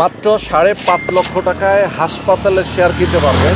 মাত্র সাড়ে পাঁচ লক্ষ টাকায় হাসপাতালের শেয়ার কিনতে পারবেন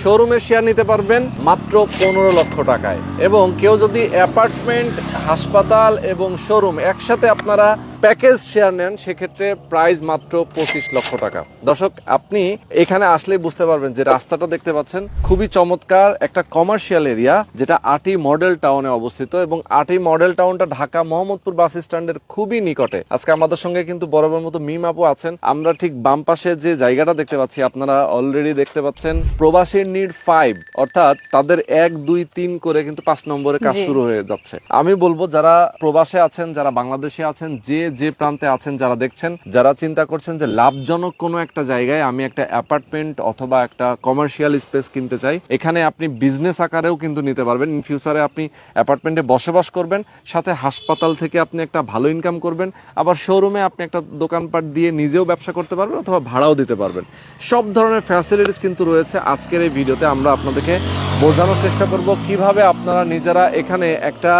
শোরুমের শেয়ার নিতে পারবেন মাত্র পনেরো লক্ষ টাকায়। এবং কেউ যদি অ্যাপার্টমেন্ট হাসপাতাল এবং শোরুম একসাথে আপনারা প্যাকেজ শেয়ার নেন সেক্ষেত্রে প্রাইস মাত্র পঁচিশ লক্ষ টাকা। দর্শক আপনি এখানে আসলেই বুঝতে পারবেন যে রাস্তাটা দেখতে পাচ্ছেন খুবই চমৎকার একটা কমার্শিয়াল এরিয়া যেটা আটি মডেল টাউনে অবস্থিত এবং আটি মডেল টাউনটা ঢাকা মোহাম্মদপুর বাস স্ট্যান্ডের খুবই নিকটে। আজকে আমাদের সঙ্গে কিন্তু বরাবর মতো মিম আপু আছেন। আমরা ঠিক বাম পাশে যে জায়গাটা দেখতে পাচ্ছি আপনারা অলরেডি দেখতে পাচ্ছেন প্রবাসীর নিড ফাইভ অর্থাৎ তাদের এক দুই তিন করে কিন্তু পাঁচ নম্বরে কাজ শুরু হয়ে যাচ্ছে। আমি বলব যারা প্রবাসে আছেন যারা বাংলাদেশে আছেন যে যে প্রান্তে আছেন যারা দেখছেন, যারা চিন্তা করছেন যে লাভজনক কোনো একটা জায়গায় আমি একটা অ্যাপার্টমেন্ট অথবা একটা কমার্শিয়াল স্পেস কিনতে চাই, এখানে আপনি বিজনেস আকারেও কিন্তু নিতে পারবেন। ইন ফিউচারে আপনি অ্যাপার্টমেন্টে বসবাস করবেন, সাথে হাসপাতাল থেকে আপনি একটা ভালো ইনকাম করবেন, আবার শোরুমে আপনি একটা দোকানপাট দিয়ে নিজেও ব্যবসা করতে পারবেন অথবা ভাড়াও দিতে পারবেন। সব ধরনের ফ্যাসিলিটিস কিন্তু রয়েছে আজকের এই ভিডিওতে। আমরা আপনাদেরকে বোঝানোর চেষ্টা করব কীভাবে আপনারা নিজেরা এখানে একটা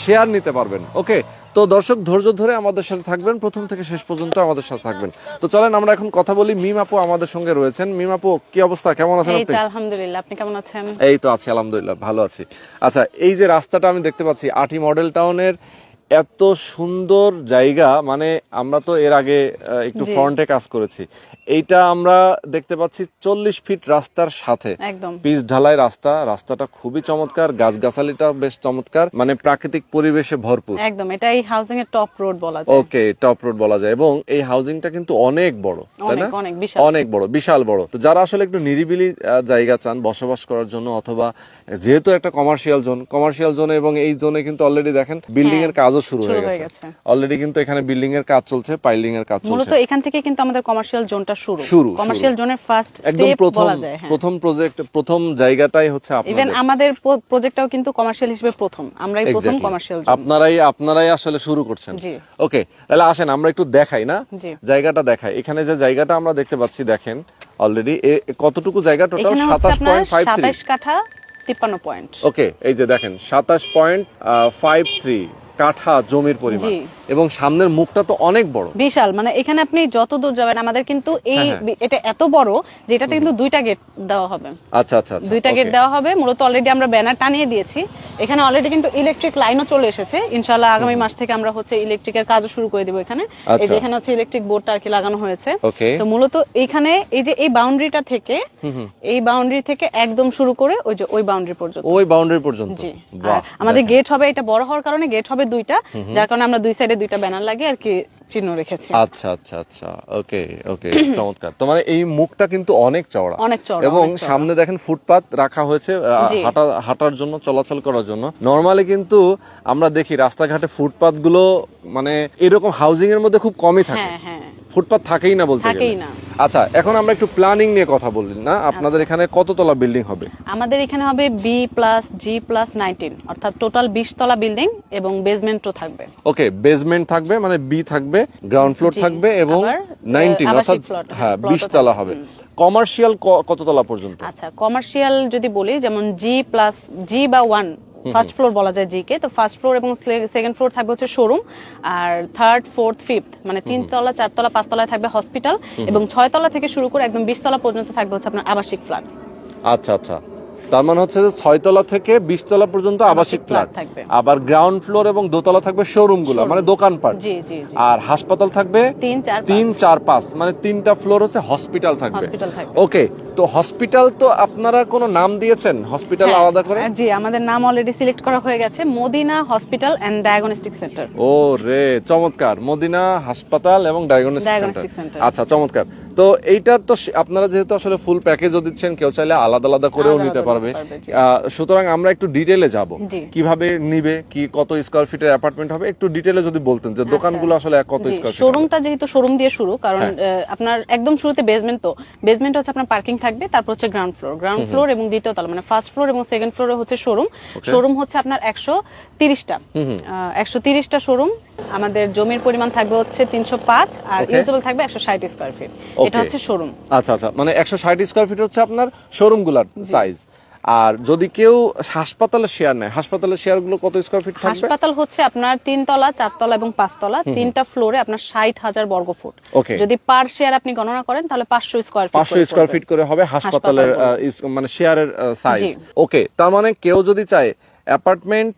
শেয়ার নিতে পারবেন। ওকে তো দর্শক ধৈর্য ধরে আমাদের সাথে থাকবেন। প্রথম থেকে শেষ পর্যন্ত আমাদের সাথে থাকবেন। তো চলেন আমরা এখন কথা বলি মিম আপু আমাদের সঙ্গে রয়েছেন। মিম আপু কি অবস্থা? কেমন আছেন আপনি? আলহামদুলিল্লাহ। আপনি কেমন আছেন? এই তো আছি আলহামদুলিল্লাহ ভালো আছি। আচ্ছা এই যে রাস্তাটা আমি দেখতে পাচ্ছি আটি মডেল টাউনের এত সুন্দর জায়গা মানে আমরা তো এর আগে একটু ফ্রন্টে কাজ করেছি। এইটা আমরা দেখতে পাচ্ছি চল্লিশ ফিট রাস্তার সাথে। পিচ ঢালাই রাস্তা রাস্তাটা খুবই চমৎকার গাছগাছালিটা বেশ চমৎকার মানে প্রাকৃতিক পরিবেশে ভরপুর। একদম এটা এই হাউজিং এর টপ রোড বলা যায়। ওকে টপ রোড বলা যায়। এবং এই হাউজিংটা কিন্তু অনেক বড় তাই না? অনেক বড় বিশাল বড়। তো যারা আসলে একটু নিরিবিলি জায়গা চান বসবাস করার জন্য অথবা যেহেতু একটা কমার্শিয়াল জোন কমার্শিয়াল জোনে এবং এই জোনে কিন্তু অলরেডি দেখেন বিল্ডিং এর কাজও শুরু হ্যাঁ, গেছে। অলরেডি কিন্তু এখানে বিল্ডিং এর কাজ চলছে পাইলিং এর কাজ চলছে। মূলত এখান থেকে কিন্তু আমাদের কমার্শিয়াল জোনটা শুরু। শুরু, কমার্শিয়াল জোনের ফার্স্ট একদম স্টেপ প্রথম বলা যায় হ্যাঁ। প্রথম প্রজেক্ট প্রথম জায়গাটাই হচ্ছে ইভেন আপনাদের আমাদের প্রজেক্টটাও কিন্তু কমার্শিয়াল হিসেবে প্রথম। আমরাই প্রথম কমার্শিয়াল জোন আপনারাই আপনারাই আসলে শুরু করছেন। জি। ওকে তাহলে আসেন আমরা একটু দেখাই না? জায়গাটা দেখাই। এখানে যে জায়গাটা আমরা দেখতে পাচ্ছি দেখেন অলরেডি কতটুকু জায়গা টোটাল এখানে হচ্ছে সাতাশ আপনার পয়েন্ট ফাইভ থ্রি সাতাশ কাঠা তিপ্পান্ন পয়েন্ট ওকে এই যে দেখেন সাতাশ পয়েন্ট ফাইভ থ্রি কাঠা জমির পরিমাণ। এবং সামনের মুখটা তো অনেক বড়। বিশাল মানে এখানে আপনি যত দূর যাবেন আমাদের কিন্তু এই হ্যাঁ, হ্যাঁ। এটা এত বড় যে এটাতে কিন্তু দুইটা গেট দেওয়া হবে। আচ্ছা আচ্ছা আচ্ছা, দুইটা গেট দেওয়া হবে। মূলত অলরেডি আমরা ব্যানার টানিয়ে দিয়েছি। এখানে অলরেডি কিন্তু ইলেকট্রিক লাইনও চলে এসেছে। ইনশাল্লাহ আগামী মাস থেকে আমরা হচ্ছে ইলেকট্রিকের কাজও শুরু করে দিব এখানে। এই আচ্ছা। যে এখানে হচ্ছে ইলেকট্রিক বোর্ডটা আর কি লাগানো হয়েছে। তো মূলত এইখানে এই যে এই বাউন্ডারিটা থেকে এই বাউন্ডারি থেকে একদম শুরু করে ওই যে ওই বাউন্ডারি পর্যন্ত। ওই বাউন্ডারি পর্যন্ত। জি। আমাদের গেট হবে এটা বড় হওয়ার কারণে গেট হবে দুইটা যার কারণে আমরা দুই সাইডে দুইটা ব্যানার লাগে আর কি চিহ্ন রেখেছি। আচ্ছা আচ্ছা আচ্ছা। ওকে ওকে চমৎকার। তো মানে এই মুখটা কিন্তু অনেক চওড়া। অনেক চওড়া এবং সামনে দেখেন ফুটপাত রাখা হয়েছে হাঁটা হাঁটার জন্য চলাচল করার জন্য। নরমালি কিন্তু আমরা দেখি রাস্তাঘাটে ফুটপাতগুলো মানে এরকম হাউজিং এর মধ্যে খুব কমই থাকে। হ্যাঁ হ্যাঁ। ফুটপাত থাকেই না বলতে থাকেই না। আচ্ছা এখন আমরা একটু প্ল্যানিং নিয়ে কথা বললি না? আপনাদের আচ্ছা। এখানে কততলা বিল্ডিং হবে? আমাদের এখানে হবে B plus G plus nineteen অর্থাৎ টোটাল বিশ তলা বিল্ডিং এবং বেসমেন্টও থাকবে। ওকে বেসমেন্ট থাকবে মানে বি থাকবে গ্রাউন্ড ফ্লোর থাকবে এবং নাইনটিন অর্থাৎ হ্যাঁ বিশ তলা হবে। কমার্শিয়াল কততলা পর্যন্ত? আচ্ছা কমার্শিয়াল যদি বলি যেমন জি প্লাস জি বা ওয়ান ফার্স্ট ফ্লোর বলা যায় জিকে তো ফার্স্ট ফ্লোর এবং সেকেন্ড ফ্লোর থাকবে হচ্ছে শোরুম আর থার্ড ফোর্থ ফিফথ মানে তিন তলা চারতলা পাঁচতলায় থাকবে হসপিটাল এবং ছয় তলা থেকে শুরু করে একদম বিশ তলা পর্যন্ত থাকবে হচ্ছে আপনার আবাসিক ফ্ল্যাট আচ্ছা আচ্ছা। তার মানে হচ্ছে যে ছয়তলা থেকে বিশ তলা পর্যন্ত আবাসিক ফ্ল্যাট। আবার গ্রাউন্ড ফ্লোর এবং দোতলা থাকবে শোরুমগুলো মানে দোকানপাট আর হাসপাতাল থাকবে তিন চার পাঁচ। মানে তিনটা ফ্লোর হচ্ছে হসপিটাল থাকবে। ওকে তো হসপিটাল তো আপনারা কোনো নাম দিয়েছেন? হসপিটাল হ্যাঁ, আলাদা করে? জি আমাদের নাম অলরেডি সিলেক্ট করা হয়ে গেছে। Madina hospital and diagnostic centre ও রে চমৎকার। মদিনা হাসপাতাল এবং ডায়াগনস্টিক সেন্টার আচ্ছা চমৎকার। তো এইটার তো আপনারা যেহেতু আসলে ফুল প্যাকেজও দিচ্ছেন কেউ চাইলে আলাদা আলাদা করেও নিতে পারবে। সুতরাং আমরা একটু ডিটেলে যাব। কীভাবে নিবে কি কত স্কোয়ার ফিটের অ্যাপার্টমেন্ট হবে একটু ডিটেলে যদি বলতেন যে দোকানগুলো আসলে কত আচ্ছা। স্কোয়ার ফিট শোরুমটা যেহেতু শোরুম দিয়ে শুরু কারণ হ্যাঁ। আপনার একদম শুরুতে বেসমেন্ট তো। বেসমেন্ট হচ্ছে আপনার পার্কিং থাকবে তারপর হচ্ছে গ্রাউন্ড ফ্লোর গ্রাউন্ড ফ্লোর এবং দ্বিতীয় তলা মানে ফার্স্ট ফ্লোর এবং সেকেন্ড ফ্লোরে হচ্ছে শোরুম শোরুম হচ্ছে আপনার একশো তিরিশটা। একশো তিরিশটা শোরুম আমাদের জমির পরিমাণ থাকবে হচ্ছে তিনশো পাঁচ আর. ইউজেবল থাকবে একশো ষাট স্কোয়ার ফিট এটা. হচ্ছে শোরুম আচ্ছা আচ্ছা। মানে একশো ষাট স্কোয়ার ফিট হচ্ছে আপনার শোরুমগুলার সাইজ আর যদি কেউ হাসপাতালে শেয়ার নেয় হাসপাতালের শেয়ারগুলো কত স্কোয়ার ফিট থাকবে? হাসপাতাল হচ্ছে আপনার তিনতলা চারতলা এবং পাঁচতলা। তিনটা ফ্লোরে আপনার ষাট হাজার বর্গ ফুট। ওকে যদি পার শেয়ার আপনি গণনা করেন তাহলে পাঁচশো স্কোয়ার পাঁচশো স্কোয়ার ফিট করে হবে হাসপাতালের মানে শেয়ারের সাইজ ওকে তার মানে কেউ যদি চায় অ্যাপার্টমেন্ট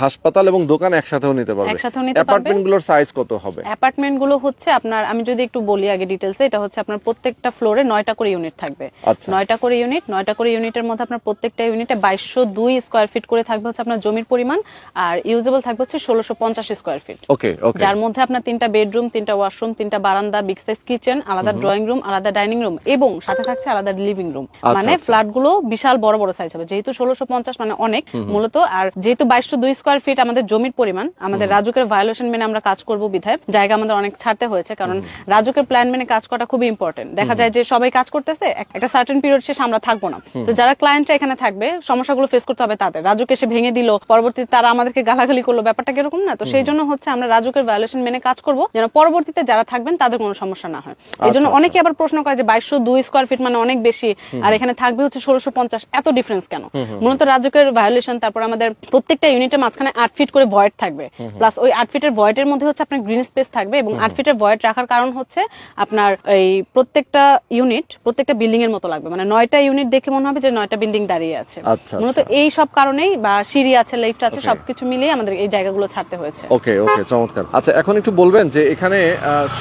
হাসপাতাল এবং দোকান একসাথেও নিতে পারবে। একসাথেও নিতে পারবে। অ্যাপার্টমেন্টগুলোর সাইজ কত হবে? অ্যাপার্টমেন্টগুলো হচ্ছে আপনার আমি যদি একটু বলি আগে ডিটেলসে এটা হচ্ছে আপনার প্রত্যেকটা ফ্লোরে নয়টা করে ইউনিট থাকবে। আচ্ছা। নয়টা করে ইউনিট নয়টা করে ইউনিটের মধ্যে আপনার প্রত্যেকটা ইউনিটে বাইশশো দুই স্কোয়ার ফিট করে থাকবে হচ্ছে আপনার জমির পরিমাণ আর ইউজেবল থাকবে হচ্ছে ষোলোশো পঞ্চাশ স্কোয়ার ফিট ওকে ওকে যার মধ্যে আপনার তিনটা বেডরুম তিনটা ওয়াশরুম তিনটা বারান্দা বিগ সাইজ কিচেন আলাদা ড্রয়িং রুম আলাদা ডাইনিং রুম এবং সাথে থাকছে আলাদা লিভিং রুম মানে আচ্ছা। ফ্ল্যাটগুলো বিশাল বড় বড় সাইজ হবে। যেহেতু ষোলোশো পঞ্চাশ মানে অনেক মূলত আর যেহেতু বাইশশো দুই স্কোয়ার ফিট আমাদের জমির পরিমাণ আমাদের রাজুকের ভায়োলেশন মেনে আমরা কাজ করব বিধায়। জায়গা আমাদের অনেক ছাড়তে হয়েছে কারণ রাজুকের প্ল্যান মেনে কাজ করাটা খুবই ইম্পর্টেন্ট দেখা যায় যে সবাই কাজ করতেছে একটা সার্টেন পিরিয়ড শেষে আমরা থাকব না। তো যারা ক্লায়েন্টরা এখানে থাকবে সমস্যাগুলো ফেস করতে হবে তাদের। রাজুকে এসে ভেঙে দিল পরবর্তীতে তারা আমাদেরকে গালাগালি করল ব্যাপারটা কীরকম না? তো সেই জন্য হচ্ছে আমরা রাজুকের ভায়োলেশন মেনে কাজ করব যেন পরবর্তীতে যারা থাকবেন তাদের কোনো সমস্যা না হয়। এই জন্য আচ্ছা, অনেকে আবার প্রশ্ন করে যে বাইশশো দুই স্কোয়ার ফিট মানে অনেক বেশি আর এখানে থাকবে হচ্ছে ষোলোশো পঞ্চাশ এত ডিফারেন্স কেন? মূলত রাজুকের ভায়োলেশন তারপর আমাদের প্রত্যেকটা ইউনিটের মাঝখানে আট ফিট করে ভয়েড থাকবে। প্লাস ওই আট ফিটের ভয়েডের মধ্যে হচ্ছে আপনার গ্রিন স্পেস থাকবে এবং আট ফিটের ভয়েড রাখার কারণ হচ্ছে আপনার এই প্রত্যেকটা ইউনিট প্রত্যেকটা বিল্ডিং এর মতো লাগবে। মানে নয়টা ইউনিট দেখে মনে হবে যে নয়টা বিল্ডিং দাঁড়িয়ে আছে। আচ্ছা মূলত আচ্ছা এই সব কারণেই বা সিঁড়ি আছে লিফট আছে সবকিছু মিলিয়ে আমাদের এই জায়গাগুলো ছাড়তে হয়েছে। ওকে ওকে চমৎকার। আচ্ছা এখন একটু বলবেন যে এখানে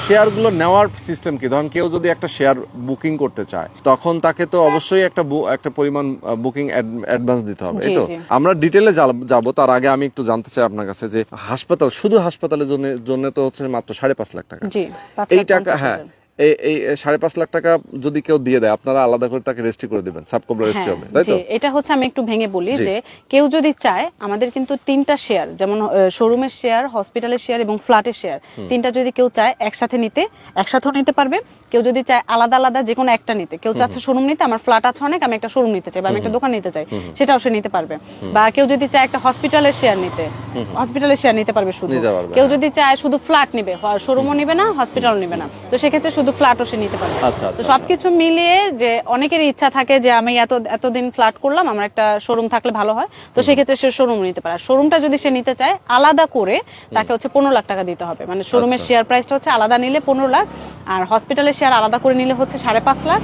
শেয়ারগুলো নেওয়ার সিস্টেম কি? ধরুন কেউ যদি একটা শেয়ার বুকিং করতে চায় তখন তাকে তো অবশ্যই একটা একটা পরিমাণ বুকিং অ্যাডভান্স দিতে হবে এই তো? আমরা ডিটেলে যাব তার আগে আমি একটু জানতে চাই আপনার কাছে যে হাসপাতাল শুধু হাসপাতালের জন্য জন্য তো হচ্ছে মাত্র সাড়ে পাঁচ লাখ টাকা এই টাকা হ্যাঁ। এই এই সাড়ে পাঁচ লাখ টাকা যদি কেউ দিয়ে দেয় আপনারা আলাদা করে তাকে রেজিস্ট্রি করে দিবেন সাবকবলা রেজিস্ট্রি হবে তাই তো? এটা হচ্ছে আমি একটু ভেঙে বলি যে কেউ যদি চায় আমাদের কিন্তু তিনটা শেয়ার যেমন শোরুমের শেয়ার হসপিটালের শেয়ার এবং ফ্ল্যাটের শেয়ার তিনটা যদি কেউ চায় একসাথে নিতে একসাথেও নিতে পারবে। কেউ যদি চায় আলাদা আলাদা যে কোনো একটা নিতে। কেউ চাচ্ছে শোরুম নিতে আমার ফ্ল্যাট আছে অনেক আমি একটা শোরুম নিতে চাই বা আমি একটা দোকান নিতে চাই সেটাও সে নিতে পারবে। বা কেউ যদি চায় একটা হসপিটালের শেয়ার নিতে হসপিটালের শেয়ার নিতে পারবে শুধু। কেউ হ্যাঁ। যদি চায় শুধু ফ্ল্যাট নিবে শোরুমও নিবে না হসপিটালও নিবে না। তো সেক্ষেত্রে শুধু ফ্ল্যাটও সে নিতে পারবে। আচ্ছা তো আচ্ছা। সবকিছু মিলিয়ে যে অনেকের ইচ্ছা থাকে যে আমি এত এতদিন ফ্ল্যাট করলাম আমার একটা শোরুম থাকলে ভালো হয়। তো সেক্ষেত্রে সে শোরুম নিতে পারে। শোরুমটা যদি সে নিতে চায় আলাদা করে তাকে হচ্ছে পনেরো লাখ টাকা দিতে হবে। মানে শোরুমের আচ্ছা। শেয়ার প্রাইসটা হচ্ছে আলাদা নিলে পনেরো লাখ আর হসপিটালের শেয়ার আলাদা করে নিলে হচ্ছে সাড়ে পাঁচ লাখ।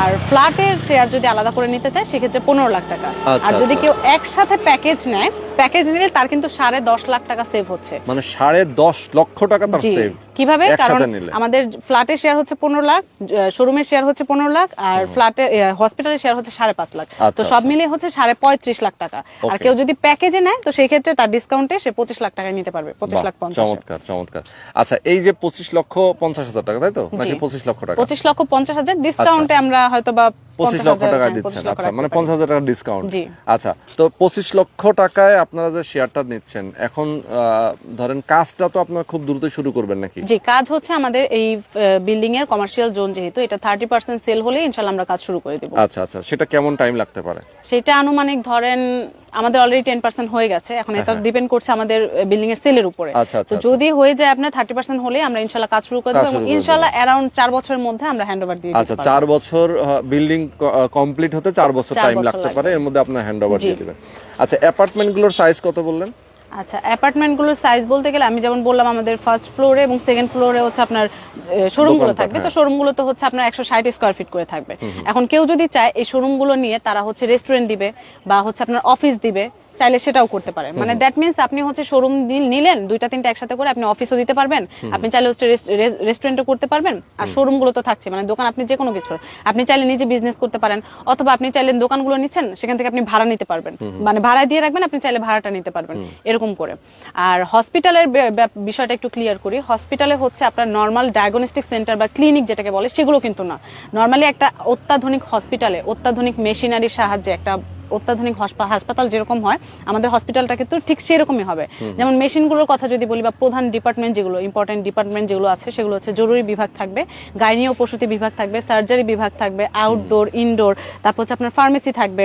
আর ফ্ল্যাটের শেয়ার যদি আলাদা করে নিতে চায় সেক্ষেত্রে পনেরো লাখ টাকা। আচ্ছা, আর যদি আচ্ছা, কেউ একসাথে প্যাকেজ নেয় প্যাকেজ নিলে তার কিন্তু সাড়ে দশ লাখ টাকা সেভ হচ্ছে। মানে সাড়ে দশ লক্ষ টাকা তার সেভ কীভাবে? কারণ আমাদের ফ্ল্যাটের শেয়ার হচ্ছে পনেরো লাখ শোরুমের শেয়ার হচ্ছে পনেরো লাখ আর ফ্ল্যাটে হসপিটালের শেয়ার হচ্ছে সাড়ে পাঁচ লাখ। আচ্ছা, তো সব। মিলিয়ে হচ্ছে সাড়ে পঁয়ত্রিশ লাখ টাকা। আর কেউ যদি প্যাকেজে নেয় তো সেই ক্ষেত্রে তার ডিসকাউন্টে সে পঁচিশ লাখ টাকায় নিতে পারবে পঁচিশ লাখ পঞ্চাশ। চমৎকার চমৎকার। আচ্ছা এই যে পঁচিশ লক্ষ পঞ্চাশ হাজার টাকা তাই তো? নাকি পঁচিশ লক্ষ টাকা? পঁচিশ লক্ষ পঞ্চাশ হাজার ডিসকাউন্টে আমরা হয়তো বা পঁচিশ লক্ষ টাকা হ্যাঁ, দিচ্ছেন আচ্ছা মানে পঞ্চাশ হাজার টাকা ডিসকাউন্ট আচ্ছা তো পঁচিশ লক্ষ টাকায় আপনারা যে শেয়ারটা নিচ্ছেন এখন ধরেন কাজটা তো আপনারা খুব দ্রুত শুরু করবেন নাকি? জি কাজ হচ্ছে আমাদের এই বিল্ডিং এর কমার্শিয়াল জোন যেহেতু এটা থার্টি পার্সেন্ট সেল হলে ইনশাল্লাহ আমরা কাজ শুরু করে দিব। আচ্ছা আচ্ছা সেটা কেমন টাইম লাগতে পারে? সেটা আনুমানিক ধরেন আমাদের অলরেডি টেন পার্সেন্ট হয়ে গেছে এখন এটা হ্যাঁ। ডিপেন্ড করছে আমাদের বিল্ডিং এর সেলের উপরে। আচ্ছা আচ্ছা তো আচ্ছা। যদি হয়ে যায় আপনার থার্টি পার্সেন্ট হলে আমরা ইনশাল্লাহ কাজ শুরু করে দেবো ইনশাল্লাহ অ্যারাউন্ড চার বছরের মধ্যে আমরা হ্যান্ড ওভার দিয়ে আচ্ছা চার পারব বছর বিল্ডিং কমপ্লিট হতে চার বছর টাইম লাগতে পারে। এর মধ্যে আপনার হ্যান্ড ওভার দিয়ে দিবেন। আচ্ছা অ্যাপার্টমেন্টগুলোর সাইজ কত বললেন? আচ্ছা অ্যাপার্টমেন্টগুলোর সাইজ বলতে গেলে আমি যেমন বললাম আমাদের ফার্স্ট ফ্লোরে এবং সেকেন্ড ফ্লোরে হচ্ছে আপনার শোরুমগুলো থাকবে। তো। শোরুমগুলো তো হচ্ছে আপনার একশো ষাট স্কোয়ার ফিট করে থাকবে। এখন কেউ যদি চায় এই শোরুমগুলো নিয়ে তারা হচ্ছে রেস্টুরেন্ট দিবে বা হচ্ছে আপনার অফিস দিবে। চাইলে সেটাও করতে পারে মানে দ্যাট মিন্স আপনি হচ্ছে শোরুম নিলেন দুইটা তিনটা একসাথে করে আপনি অফিসও দিতে পারবেন। আপনি চাইলে হচ্ছে রেস্টুরেন্টও করতে পারবেন। আর শোরুমগুলো তো থাকছে মানে দোকান আপনি যে কোনো কিছুর। আপনি চাইলে নিজে বিজনেস করতে পারেন অথবা আপনি চাইলে দোকানগুলো নিচ্ছেন সেখান থেকে আপনি ভাড়া নিতে পারবেন। মানে ভাড়া দিয়ে রাখবেন আপনি চাইলে ভাড়াটা নিতে পারবেন এরকম করে। আর হসপিটালের বিষয়টা একটু ক্লিয়ার করি। হসপিটালে হচ্ছে আপনার নর্মাল ডায়াগনস্টিক সেন্টার বা ক্লিনিক যেটাকে বলে সেগুলো কিন্তু না। নর্মালি একটা অত্যাধুনিক হসপিটালে অত্যাধুনিক মেশিনারির সাহায্যে একটা অত্যাধুনিক হাসপাতাল যেরকম হয় আমাদের হসপিটালটা কিন্তু ঠিক সেরকমই হবে। যেমন মেশিনগুলোর কথা যদি বলি বা প্রধান ডিপার্টমেন্ট যেগুলো ইম্পর্টেন্ট ডিপার্টমেন্ট যেগুলো আছে সেগুলো হচ্ছে জরুরি বিভাগ থাকবে গাইনি ও প্রসূতি বিভাগ থাকবে সার্জারি বিভাগ থাকবে আউটডোর ইনডোর তারপর হচ্ছে আপনার ফার্মেসি থাকবে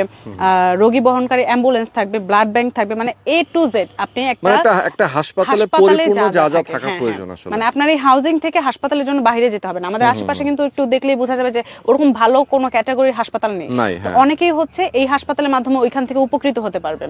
রোগী বহনকারী অ্যাম্বুলেন্স থাকবে ব্লাড ব্যাংক থাকবে মানে এ টু জেড আপনি মানে একটা একটা একটা হাসপাতালে হাসপাতালে পরিপূর্ণ যা যা থাকে, হ্যাঁ, প্রয়োজন হ্যাঁ। আসলে। মানে আপনার এই হাউজিং থেকে হাসপাতালের জন্য বাইরে যেতে হবে না। আমাদের আশেপাশে কিন্তু একটু দেখলেই বোঝা যাবে যে ওরকম ভালো কোনো ক্যাটাগরির হাসপাতাল নেই। হ্যাঁ। অনেকেই হচ্ছে এই হাসপাতালের মাধ্যমে ওইখান থেকে উপকৃত হতে পারবেন।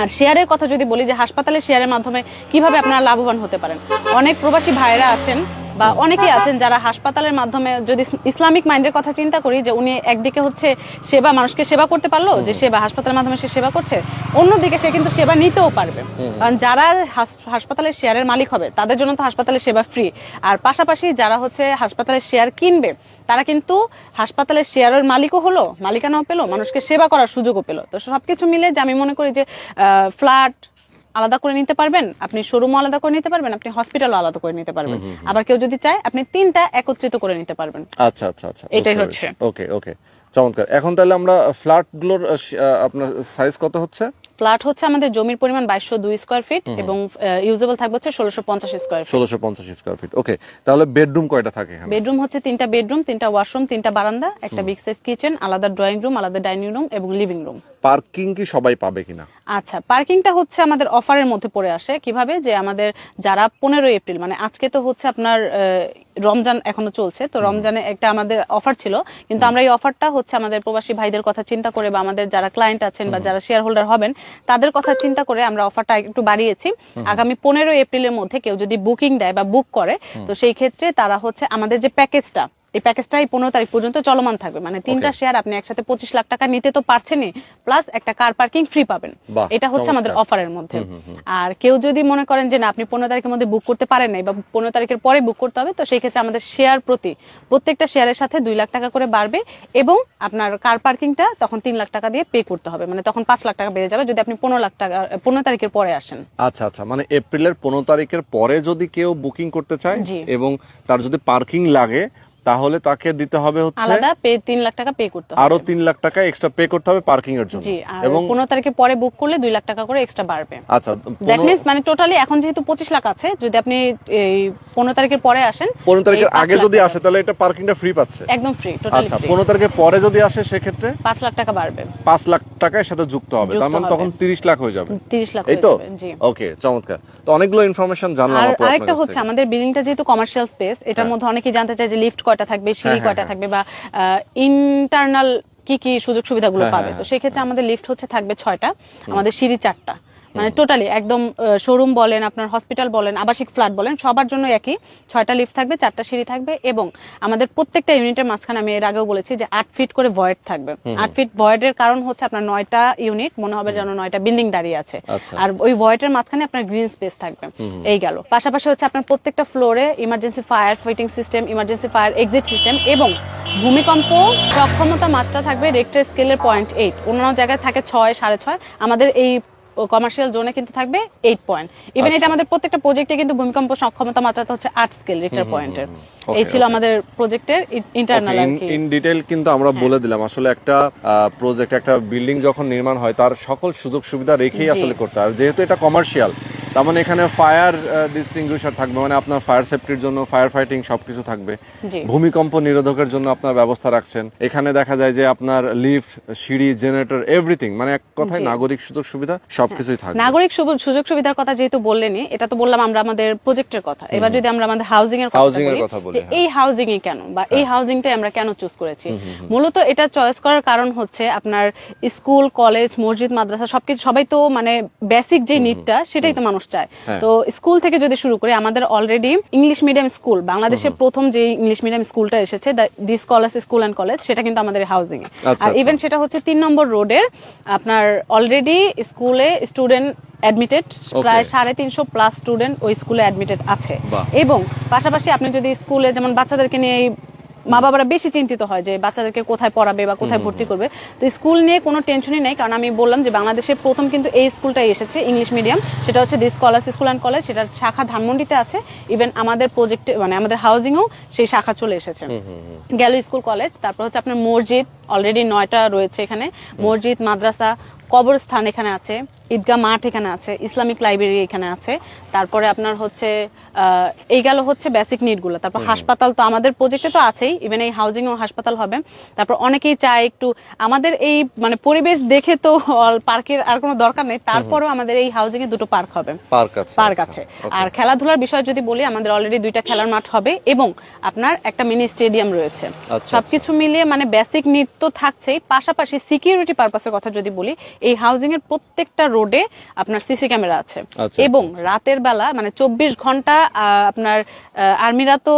আর শেয়ারের কথা যদি বলি যে হাসপাতালে শেয়ারের মাধ্যমে কীভাবে আপনারা লাভবান হতে পারেন। অনেক প্রবাসী ভাইরা আছেন বা অনেকেই আছেন যারা হাসপাতালের মাধ্যমে যদি ইসলামিক মাইন্ডের কথা চিন্তা করি যে উনি একদিকে হচ্ছে সেবা মানুষকে সেবা করতে পারল যে সেবা হাসপাতালের মাধ্যমে সে সেবা করছে অন্যদিকে সে কিন্তু সেবা নিতেও পারবে। কারণ যারা হাস- হাসপাতালের শেয়ারের মালিক হবে তাদের জন্য তো হাসপাতালের সেবা ফ্রি আর পাশাপাশি যারা হচ্ছে হাসপাতালের শেয়ার কিনবে তারা কিন্তু হাসপাতালের শেয়ারের মালিকও হলো মালিকানাও পেল মানুষকে সেবা করার সুযোগও পেল। তো সবকিছু মিলে যে আমি মনে করি যে ফ্ল্যাট আলাদা করে নিতে পারবেন আপনি শোরুম আলাদা করে নিতে পারবেন আপনি হসপিটাল আলাদা করে নিতে পারবেন। আবার কেউ যদি চায় আপনি তিনটা একত্রিত করে নিতে পারবেন। আচ্ছা আচ্ছা আচ্ছা এটাই হচ্ছে। ওকে ওকে চমৎকার। এখন তাহলে আমরা ফ্ল্যাটগুলোর আহ, শ- আহ, আপনার সাইজ কত হচ্ছে? ফ্ল্যাট হচ্ছে আমাদের জমির পরিমাণ বাইশশো দুই স্কোয়ার ফিট এবং ইউজেবল থাকবে হচ্ছে ষোলোশো পঞ্চাশ স্কোয়ার ফিট ষোলোশো পঞ্চাশ স্কোয়ার ফিট ওকে তাহলে বেডরুম কয়টা থাকে এখানে? বেডরুম হচ্ছে তিনটা বেডরুম তিনটা ওয়াশরুম তিনটা বারান্দা একটা বিগ সাইজ কিচেন আলাদা ড্রয়িং রুম আলাদা ডাইনিং রুম এবং লিভিং রুম পার্কিং কি সবাই পাবে কিনা? আচ্ছা পার্কিংটা হচ্ছে আমাদের অফারের মধ্যে পড়ে আসে। কীভাবে? যে আমাদের যারা পনেরোই এপ্রিল মানে আজকে তো হচ্ছে আপনার রমজান এখনও চলছে তো রমজানে একটা আমাদের অফার ছিল কিন্তু আমরা এই অফারটা হচ্ছে আমাদের প্রবাসী ভাইদের কথা চিন্তা করে বা আমাদের যারা ক্লায়েন্ট আছেন বা যারা শেয়ার হোল্ডার হবেন তাদের কথা চিন্তা করে আমরা অফারটা একটু বাড়িয়েছি। আগামী পনেরোই এপ্রিলের মধ্যে কেউ যদি বুকিং দেয় বা বুক করে তো সেই ক্ষেত্রে তারা হচ্ছে আমাদের যে প্যাকেজটা এই প্যাকেজটাই পনেরো তারিখ পর্যন্ত চলমান থাকবে। মানে তিনটা শেয়ার আপনি একসাথে পঁচিশ লাখ টাকা নিতে তো পারছেনই প্লাস একটা কার পার্কিং ফ্রি পাবেন। এটা হচ্ছে আমাদের অফারের মধ্যে। আর কেউ যদি মনে করেন যে না আপনি পনেরো তারিখের মধ্যে বুক করতে পারেন নাই বা পনেরো তারিখের পরে বুক করতে হবে তো সেই ক্ষেত্রে আমাদের শেয়ার প্রতি প্রত্যেকটা শেয়ারের সাথে দুই লাখ টাকা করে বাড়বে এবং আপনার কার পার্কিংটা তখন তিন লাখ টাকা দিয়ে পে করতে হবে। মানে তখন পাঁচ লাখ টাকা বেড়ে যাবে যদি আপনি পনেরো লাখ টাকা পনেরো তারিখের পরে আসেন। আচ্ছা আচ্ছা মানে এপ্রিলের পনেরো তারিখের পরে যদি কেউ বুকিং করতে চায় এবং তার যদি পার্কিং লাগে তাহলে তাকে দিতে হবে হচ্ছে আলাদা পে তিন লাখ টাকা পে করতে হবে। আরও তিন লাখ টাকা এক্সট্রা পে করতে হবে পার্কিং এর জন্য। এবং পনেরো তারিখের পরে বুক করলে দুই লাখ টাকা করে এক্সট্রা বাড়বে। আচ্ছা দ্যাট মিনস মানে টোটালি এখন যেহেতু পঁচিশ লাখ আছে যদি আপনি এই পনেরো তারিখের পরে আসেন পনেরো তারিখের পাঁচ আগে যদি। আসে তাহলে এটা পার্কিংটা ফ্রি পাচ্ছে। একদম ফ্রি টোটালি আচ্ছা ফ্রি পনেরো তারিখের পরে যদি আসে সেক্ষেত্রে? পাঁচ লাখ টাকা বাড়বে। পাঁচ লাখ টাকার সাথে যুক্ত হবে তার মানে তখন তিরিশ লাখ হয়ে যাবে। তিরিশ লাখ এই তো? জি। ওকে চমৎকার। তো অনেকগুলো ইনফরমেশন জানলাম আর আরেকটা হচ্ছে। আমাদের বিল্ডিংটা যেহেতু কমার্শিয়াল স্পেস এটার হ্যাঁ। মধ্যে অনেকেই জানতে চায় যে লিফট কয়টা থাকবে সিঁড়ি হ্যাঁ, কয়টা হ্যাঁ, থাকবে বা ইন্টারনাল কি কি সুযোগ সুবিধাগুলো হ্যাঁ, পাবে? হ্যাঁ, তো সেক্ষেত্রে আমাদের লিফট হচ্ছে থাকবে ছয়টা আমাদের সিঁড়ি চারটা। মানে টোটালি একদম শোরুম বলেন আপনার হসপিটাল বলেন আবাসিক ফ্ল্যাট বলেন সবার জন্য একই। ছয়টা লিফট থাকবে চারটা সিঁড়ি থাকবে এবং আমাদের প্রত্যেকটা ইউনিটের মাঝখানে আমি এর আগেও বলেছি যে আট ফিট করে ভয়েড থাকবে। আট ফিট ভয়েডের কারণ হচ্ছে আপনার নয়টা ইউনিট মনে হবে যেন নয়টা বিল্ডিং দাঁড়িয়ে আছে। আচ্ছা। আর ওই ভয়েডের মাঝখানে আপনার গ্রিন স্পেস থাকবে। এই গেল। পাশাপাশি হচ্ছে আপনার প্রত্যেকটা ফ্লোরে emergency fire fighting system emergency fire exit system এবং ভূমিকম্প সক্ষমতা মাত্রা থাকবে রেক্টার স্কেলের পয়েন্ট এইট অন্যান্য জায়গায় থাকে ছয় সাড়ে ছয়। আমাদের এই কমার্শিয়াল জোনে কিন্তু থাকবে এইট পয়েন্ট ইভেন এটা। আমাদের প্রত্যেকটা প্রজেক্টে কিন্তু ভূমিকম্প সক্ষমতা মাত্রাটা হচ্ছে আট স্কেল রিক্টার পয়েন্টের এই ছিল আমাদের প্রজেক্টের ইন্টারনাল ইন ডিটেল কিন্তু আমরা বলে দিলাম আসলে একটা প্রজেক্ট একটা বিল্ডিং যখন নির্মাণ হয় তার সকল সুযোগ সুবিধা রেখেই আসলে করতে হয়। আর যেহেতু এটা কমার্শিয়াল তার মানে এখানে ফায়ার ডিস্টিংগুইশার থাকবে মানে আপনার ফায়ার সেফটির জন্য ফায়ার ফাইটিং সবকিছু থাকবে। ভূমিকম্প নিরোধকের জন্য আপনার ব্যবস্থা রাখছেন। এখানে দেখা যায় যে আপনার লিফট সিঁড়ি জেনারেটর এভরিথিং মানে এক কথায় নাগরিক সুযোগ সুবিধা সবকিছুই থাকবে। নাগরিক সুযোগ সুবিধার কথা যেহেতু বললেনই এটা তো বললাম আমরা আমাদের প্রজেক্টের কথা। এবার যদি আমরা আমাদের হাউজিং এর কথা এর বলি কথা বলি, হ্যাঁ। এই হাউজিং এ কেন বা এই হাউজিংটাই আমরা কেন চুজ করেছি? মূলত এটা চয়েস করার কারণ হচ্ছে আপনার স্কুল কলেজ মসজিদ মাদ্রাসা সবকিছু সবাই তো মানে বেসিক যে নিডটা সেটাই তো মানুষ চায়। হ্যাঁ। তো স্কুল থেকে যদি শুরু করি আমাদের অলরেডি ইংলিশ মিডিয়াম স্কুল বাংলাদেশের প্রথম যে ইংলিশ মিডিয়াম স্কুলটা এসেছে the scholars school and college সেটা কিন্তু আমাদের হাউজিং এ আচ্ছা, আর আচ্ছা। ইভেন সেটা হচ্ছে তিন নম্বর রোডের আপনার অলরেডি স্কুলে স্টুডেন্ট অ্যাডমিটেড প্রায় সাড়ে তিনশো প্লাস স্টুডেন্ট ওই স্কুলে অ্যাডমিটেড আছে। এবং পাশাপাশি আপনি যদি স্কুলে যেমন বাচ্চাদেরকে নিয়ে মা বাবারা বেশি চিন্তিত হয় যে বাচ্চাদেরকে কোথায় পড়াবে বা কোথায় ভর্তি করবে। তো স্কুল নিয়ে কোনো টেনশনই নেই কারণ আমি বললাম যে বাংলাদেশে প্রথম কিন্তু এই স্কুলটাই এসেছে ইংলিশ মিডিয়াম সেটা হচ্ছে the scholars school and college সেটা শাখা ধানমন্ডিতে আছে। ইভেন আমাদের প্রজেক্টে মানে আমাদের হাউজিংও সেই শাখা চলে এসেছে। গেল স্কুল কলেজ তারপর হচ্ছে আপনার মসজিদ অলরেডি নয়টা রয়েছে এখানে। মসজিদ মাদ্রাসা কবরস্থান এখানে আছে ঈদগাহ মাঠ এখানে আছে ইসলামিক লাইব্রেরি এখানে আছে। তারপরে আপনার হচ্ছে এই গেল হচ্ছে বেসিক নিডগুলো। তারপর হাসপাতাল তো আমাদের প্রজেক্টে তো আছেই ইভেন এই হাউজিং ও হাসপাতাল হবে। তারপর অনেকেই চায় একটু আমাদের এই মানে পরিবেশ দেখে তো পার্কের আর কোনো দরকার নেই তারপরেও আমাদের এই হাউজিং এ দুটো পার্ক হবে। পার্ক আছে আচ্ছা. আর খেলাধুলার বিষয় যদি বলি আমাদের অলরেডি দুইটা খেলার মাঠ হবে এবং আপনার একটা মিনি স্টেডিয়াম রয়েছে। আচ্ছা, সবকিছু মিলিয়ে মানে বেসিক নিড তো থাকছেই পাশাপাশি সিকিউরিটি পারপাসের কথা যদি বলি এই হাউজিং এর প্রত্যেকটা রোডে আপনার সিসি ক্যামেরা আছে। আচ্ছা, এবং আচ্ছা, রাতের বেলা মানে চব্বিশ ঘণ্টা আপনার আর্মিরা তো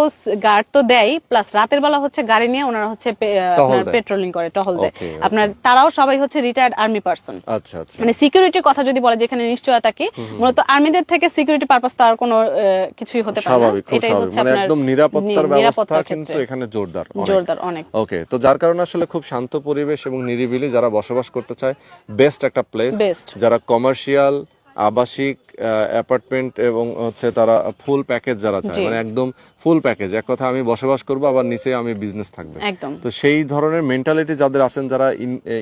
গার্ড তো দেয় প্লাস রাতের বেলা হচ্ছে গাড়ি নিয়ে ওনারা হচ্ছে আপনার পেট্রোলিং করে টহল দেয়. আপনার তারাও সবাই হচ্ছে রিটায়ার্ড আর্মি পার্সন মানে সিকিউরিটির কথা যদি বলে যেখানে নিশ্চয়তা কি মূলত আর্মিদের থেকে সিকিউরিটি পারপাস তো আর কোনো কিছুই হতে পারে না। এটাই হচ্ছে মানে আপনার একদম নিরাপত্তার ব্যবস্থা কিন্তু এখানে জোরদার জোরদার অনেক। ওকে তো যার কারণে আসলে খুব শান্ত পরিবেশ এবং নিরিবিলি যারা বসবাস করতে চায় বেস্ট একটা প্লেস যারা কমার্শিয়াল আবাসিক অ্যাপার্টমেন্ট এবং হচ্ছে তারা ফুল প্যাকেজ যারা চায় মানে একদম ফুল প্যাকেজ। এক কথা আমি বসবাস করব আবার নিচে আমি বিজনেস থাকবে। একদম। তো সেই ধরনের মেন্টালিটি যাদের আছেন যারা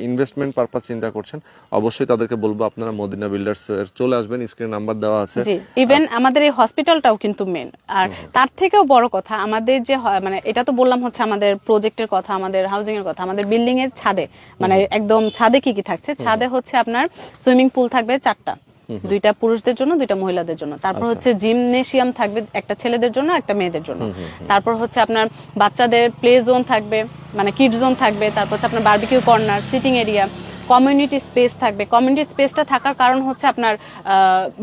ইনভেস্টমেন্ট পারপাস চিন্তা করছেন অবশ্যই তাদেরকে বলব আপনারা মদিনা বিল্ডার্স এর চলে আসবেন স্ক্রিন নাম্বার দেওয়া আছে। ইভেন আমাদের এই হসপিটালটাও কিন্তু মেন আর তার থেকেও বড় কথা আমাদের যে মানে এটা তো বললাম হচ্ছে আমাদের প্রজেক্টের কথা আমাদের হাউজিং এর কথা আমাদের বিল্ডিং এর ছাদে মানে একদম ছাদে কি কি থাকছে? ছাদে হচ্ছে আপনার সুইমিং পুল থাকবে চারটা। দুইটা পুরুষদের জন্য দুইটা মহিলাদের জন্য। তারপর আচ্ছা। হচ্ছে জিমনেশিয়াম থাকবে একটা ছেলেদের জন্য একটা মেয়েদের জন্য। তারপর হচ্ছে আপনার বাচ্চাদের প্লে জোন থাকবে মানে কিড জোন থাকবে। তারপর হচ্ছে আপনার barbecue corner sitting area. Community space থাকবে। কমিউনিটি স্পেসটা থাকার কারণ হচ্ছে আপনার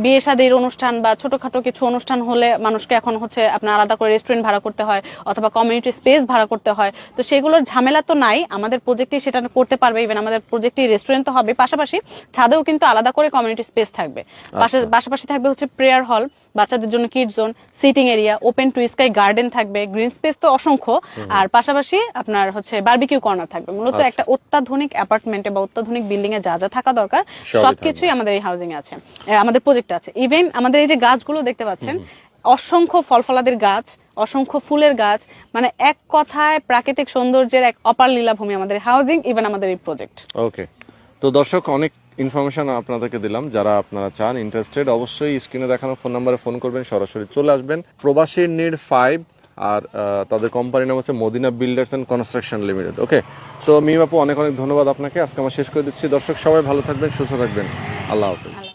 বিয়ে শাদীর অনুষ্ঠান বা ছোটখাটো কিছু অনুষ্ঠান হলে মানুষকে এখন হচ্ছে আপনার আলাদা করে রেস্টুরেন্ট ভাড়া করতে হয় অথবা কমিউনিটি স্পেস ভাড়া করতে হয়। তো সেগুলোর ঝামেলা তো নাই আমাদের প্রজেক্টে সেটা করতে পারবে। ইভেন আমাদের প্রজেক্টে রেস্টুরেন্ট তো হবে পাশাপাশি ছাদেও কিন্তু আলাদা করে কমিউনিটি স্পেস থাকবে। আচ্ছা। পাশাপাশি থাকবে হচ্ছে প্রেয়ার হল বাচ্চাদের জন্য kid zone sitting area open to sky garden থাকবে গ্রিন স্পেস তো অসংখ্য। আর পাশাপাশি আপনার হচ্ছে বার্বিকিউ কর্নার থাকবে। মূলত আচ্ছা। একটা অত্যাধুনিক অ্যাপার্টমেন্টে বা অত্যাধুনিক বিল্ডিং এ যা যা থাকা দরকার সবকিছুই আমাদের এই হাউজিং আছে। আমাদের প্রজেক্ট আছে। ইভেন আমাদের এই যে গাছগুলো দেখতে পাচ্ছেন অসংখ্য ফল ফলাদের গাছ অসংখ্য ফুলের গাছ মানে এক কথায় প্রাকৃতিক সৌন্দর্যের এক অপার লীলাভূমি আমাদের হাউজিং ইভেন আমাদের এই প্রজেক্ট ওকে তো দর্শক অনেক ইনফরমেশন আপনাদেরকে দিলাম। যারা আপনারা চান ইন্টারেস্টেড অবশ্যই স্ক্রিনে দেখানো ফোন নাম্বারে ফোন করবেন, সরাসরি চলে আসবেন। প্রবাসী নিড ফাইভ আর তাদের কোম্পানির নাম হচ্ছে Madina builders and construction limited okay তো মিম আপু, অনেক অনেক ধন্যবাদ আপনাকে। আজকে আমার শেষ করে দিচ্ছি। দর্শক, সবাই ভালো থাকবেন, সুস্থ থাকবেন। আল্লাহ হাফিজ।